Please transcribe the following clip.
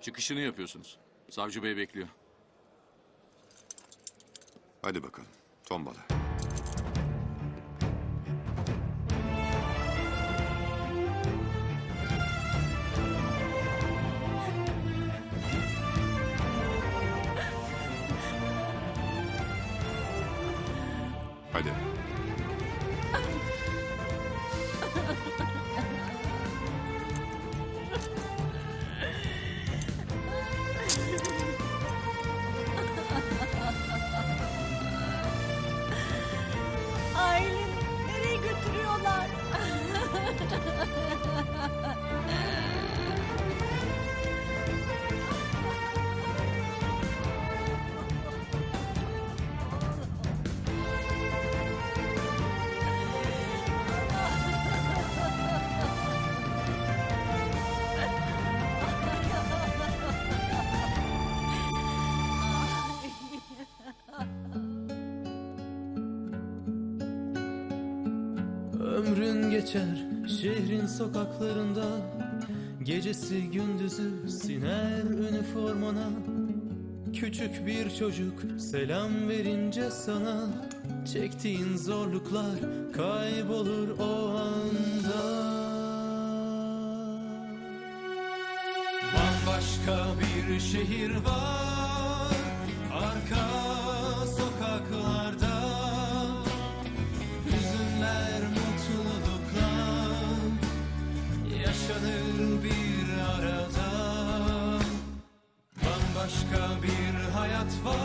Çıkışını yapıyorsunuz. Savcı bey bekliyor. Hadi bakalım. Tombala. Hadi. Ömrün geçer şehrin sokaklarında. Gecesi gündüzü siner üniformana. Küçük bir çocuk selam verince sana. Çektiğin zorluklar kaybolur o anda. Bambaşka bir şehir var Bambaşka bir hayat var